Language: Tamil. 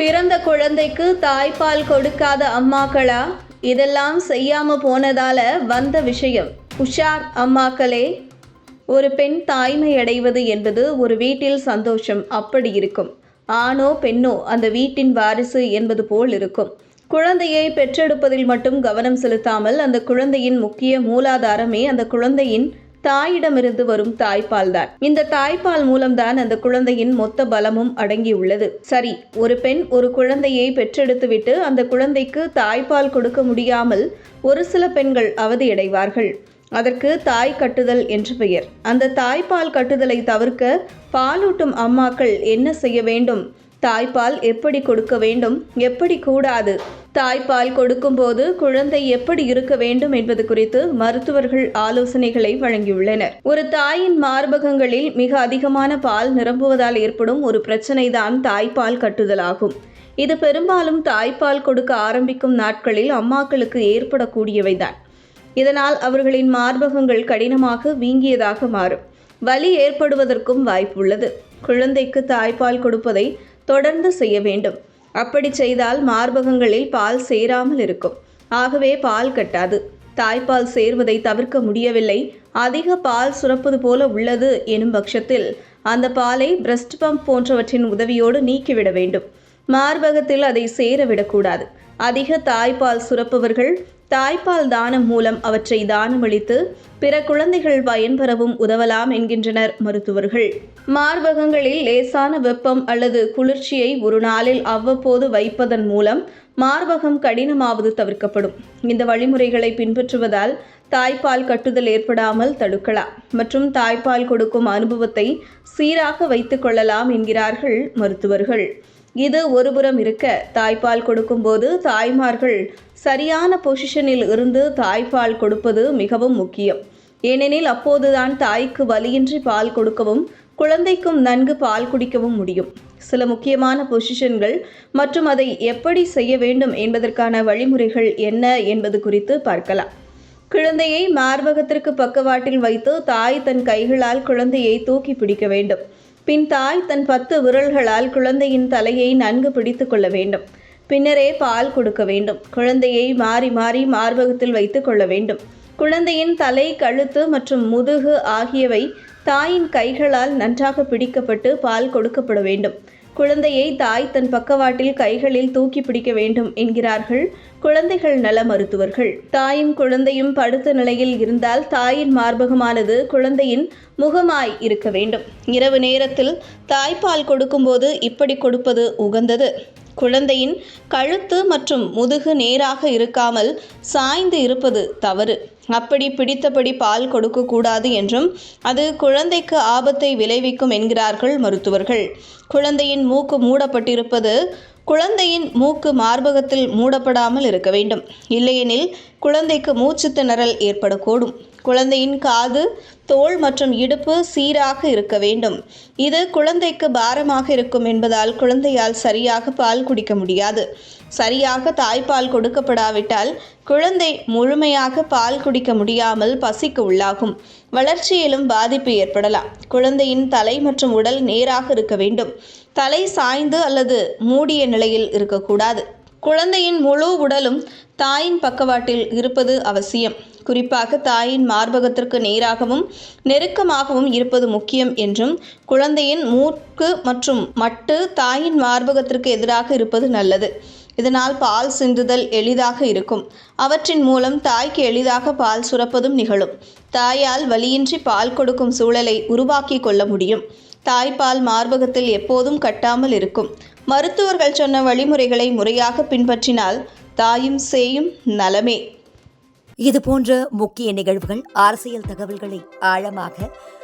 பிறந்த குழந்தைக்கு தாய்ப்பால் கொடுக்காத அம்மாக்களா? இதெல்லாம் செய்யாம போனதால வந்த விஷயம். உஷார் அம்மாக்களே ஒரு பெண் தாய்மை அடைவது என்பது ஒரு வீட்டில் சந்தோஷம் அப்படி இருக்கும். ஆணோ பெண்ணோ அந்த வீட்டின் வாரிசு என்பது போல் இருக்கும். குழந்தையை பெற்றெடுப்பதில் மட்டும் கவனம் செலுத்தாமல் அந்த குழந்தையின் முக்கிய மூலாதாரமே அந்த குழந்தையின் தாயிடமிருந்து வரும் தாய்ப்பால் தான் இந்த தாய்ப்பால் மூலம்தான் அந்த குழந்தையின் மொத்த பலமும் அடங்கியுள்ளது. சரி ஒரு பெண் ஒரு குழந்தையை பெற்றெடுத்துவிட்டு அந்த குழந்தைக்கு தாய்ப்பால் கொடுக்க முடியாமல் ஒரு சில பெண்கள் அவதியடைவார்கள். அதற்கு தாய் கட்டுதல் என்று பெயர். அந்த தாய்ப்பால் கட்டுதலை தவிர்க்க பாலூட்டும் அம்மாக்கள் என்ன செய்ய வேண்டும்? தாய்ப்பால் எப்படி கொடுக்க வேண்டும் எப்படி கூடாது? தாய்ப்பால் கொடுக்கும்போது குழந்தை எப்படி இருக்க வேண்டும் என்பது குறித்து மருத்துவர்கள் ஆலோசனைகளை வழங்கியுள்ளனர். ஒரு தாயின் மார்பகங்களில் மிக அதிகமான பால் நிரம்புவதால் ஏற்படும் ஒரு பிரச்சனைதான் தாய்ப்பால் கட்டுதலாகும். இது பெரும்பாலும் தாய்ப்பால் கொடுக்க ஆரம்பிக்கும் நாட்களில் அம்மாக்களுக்கு ஏற்படக்கூடியவைதான். இதனால் அவர்களின் மார்பகங்கள் கடினமாக வீங்கியதாக மாறும். வலி ஏற்படுவதற்கும் வாய்ப்புள்ளது. குழந்தைக்கு தாய்ப்பால் கொடுப்பதை தொடர்ந்து செய்ய வேண்டும். அப்படி செய்தால் மார்பகங்களில் பால் சேராமல் இருக்கும். ஆகவே பால் கட்டாது. தாய்ப்பால் சேர்வதை தவிர்க்க முடியவில்லை. அதிக பால் சுரப்பது போல உள்ளது எனும் பட்சத்தில் அந்த பாலை பிரஸ்ட் பம்ப் போன்றவற்றின் உதவியோடு நீக்கிவிட வேண்டும். மார்பகத்தில் அதை சேர விடக்கூடாது. அதிக தாய்ப்பால் சுரப்பவர்கள் தாய்ப்பால் தானம் மூலம் அவற்றை தானமளித்து பிற குழந்தைகள் பயன்பெறவும் உதவலாம் என்கின்றனர் மருத்துவர்கள். மார்பகங்களில் லேசான வெப்பம் அல்லது குளிர்ச்சியை ஒரு நாளில் அவ்வப்போது வைப்பதன் மூலம் மார்பகம் கடினமாவது தவிர்க்கப்படும். இந்த வழிமுறைகளை பின்பற்றுவதால் தாய்ப்பால் கட்டுதல் ஏற்படாமல் தடுக்கலாம் மற்றும் தாய்ப்பால் கொடுக்கும் அனுபவத்தை சீராக வைத்துக் கொள்ளலாம் என்கிறார்கள் மருத்துவர்கள். இது ஒருபுறம் இருக்க தாய்ப்பால் கொடுக்கும்போது தாய்மார்கள் சரியான பொசிஷனில் இருந்து தாய்ப்பால் கொடுப்பது மிகவும் முக்கியம். ஏனெனில் அப்போதுதான் தாய்க்கு வலியின்றி பால் கொடுக்கவும் குழந்தைக்கும் நன்கு பால் குடிக்கவும் முடியும். சில முக்கியமான பொசிஷன்கள் மற்றும் அதை எப்படி செய்ய வேண்டும் என்பதற்கான வழிமுறைகள் என்ன என்பது குறித்து பார்க்கலாம். குழந்தையை மார்பகத்திற்கு பக்கவாட்டில் வைத்து தாய் தன் கைகளால் குழந்தையை தூக்கி பிடிக்க வேண்டும். பின் தாய் தன் பத்து விரல்களால் குழந்தையின் தலையை நன்கு பிடித்து கொள்ள வேண்டும். பின்னரே பால் கொடுக்க வேண்டும். குழந்தையை மாறி மாறி மார்பகத்தில் வைத்து கொள்ள வேண்டும். குழந்தையின் தலை கழுத்து மற்றும் முதுகு ஆகியவை தாயின் கைகளால் நன்றாக பிடிக்கப்பட்டு பால் கொடுக்கப்பட வேண்டும். குழந்தையை தாய் தன் பக்கவாட்டில் கைகளில் தூக்கி பிடிக்க வேண்டும் என்கிறார்கள் குழந்தைகள் நல மருத்துவர்கள். தாயும் குழந்தையும் படுத்த நிலையில் இருந்தால் தாயின் மார்பகமானது குழந்தையின் முகமாய் இருக்க வேண்டும். இரவு நேரத்தில் தாய்ப்பால் கொடுக்கும்போது இப்படி கொடுப்பது உகந்தது. குழந்தையின் கழுத்து மற்றும் முதுகு நேராக இருக்காமல் சாய்ந்து இருப்பது தவறு. அப்படி பிடித்தபடி பால் கொடுக்கக்கூடாது என்றும் அது குழந்தைக்கு ஆபத்தை விளைவிக்கும் என்கிறார்கள் மருத்துவர்கள். குழந்தையின் மூக்கு மூடப்பட்டிருப்பது குழந்தையின் மூக்கு மார்பகத்தில் மூடப்படாமல் இருக்க வேண்டும். இல்லையெனில் குழந்தைக்கு மூச்சு திணறல் ஏற்படக்கூடும். குழந்தையின் காது தோல் மற்றும் இடுப்பு சீராக இருக்க வேண்டும். இது குழந்தைக்கு பாரமாக இருக்கும் என்பதால் குழந்தையால் சரியாக பால் குடிக்க முடியாது. சரியாக தாய்ப்பால் கொடுக்கப்படாவிட்டால் குழந்தை முழுமையாக பால் குடிக்க முடியாமல் பசிக்கு உள்ளாகும். வளர்ச்சியிலும் பாதிப்பு ஏற்படலாம். குழந்தையின் தலை மற்றும் உடல் நேராக இருக்க வேண்டும். தலை சாய்ந்து அல்லது மூடிய நிலையில் இருக்கக்கூடாது. குழந்தையின் முழு உடலும் தாயின் பக்கவாட்டில் இருப்பது அவசியம். குறிப்பாக தாயின் மார்பகத்திற்கு நேராகவும் நெருக்கமாகவும் இருப்பது முக்கியம் என்றும் குழந்தையின் மூக்கு மற்றும் மட்டு தாயின் மார்பகத்திற்கு எதிராக இருப்பது நல்லது. இதனால் பால் சிந்துதல் எளிதாக இருக்கும். அவற்றின் மூலம் தாய்க்கு எளிதாக பால் சுரப்பதும் நிகழும். தாயால் வலியின்றி பால் கொடுக்கும் சூழலை உருவாக்கி கொள்ள முடியும். தாய்ப்பால் மார்பகத்தில் எப்போதும் கட்டாமல் இருக்கும். மருத்துவர்கள் சொன்ன வழிமுறைகளை முறையாக பின்பற்றினால் தாயும் சேயும் நலமே. இது போன்ற முக்கிய நிகழ்வுகள் அரசியல் தகவல்களை ஆழமாக